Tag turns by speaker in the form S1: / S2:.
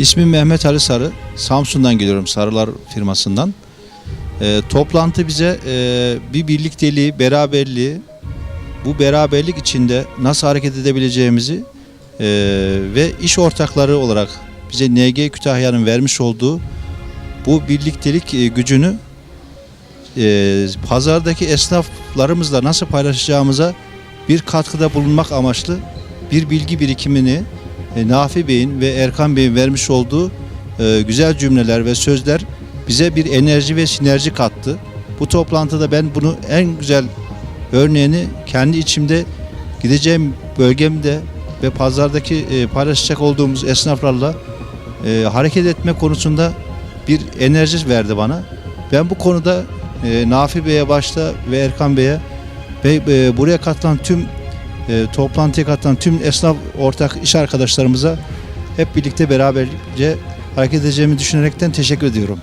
S1: İsmim Mehmet Ali Sarı. Samsun'dan geliyorum Sarılar firmasından. Ee, toplantı bize e, bir birlikteliği, beraberliği, bu beraberlik içinde nasıl hareket edebileceğimizi e, ve iş ortakları olarak bize NG Kütahya'nın vermiş olduğu bu birliktelik e, gücünü e, pazardaki esnaflarımızla nasıl paylaşacağımıza bir katkıda bulunmak amaçlı bir bilgi birikimini e, Nafi Bey'in ve Erkan Bey'in vermiş olduğu e, güzel cümleler ve sözler bize bir enerji ve sinerji kattı. Bu toplantıda ben bunu en güzel örneğini kendi içimde gideceğim bölgemde ve pazardaki e, paylaşacak olduğumuz esnaflarla e, hareket etme konusunda bir enerji verdi bana. Ben bu konuda e, Nafi Bey'e başta ve Erkan Bey'e ve e, buraya katılan tüm e, toplantıya katılan tüm esnaf ortak iş arkadaşlarımıza hep birlikte beraberce hareket edeceğimi düşünerekten teşekkür ediyorum.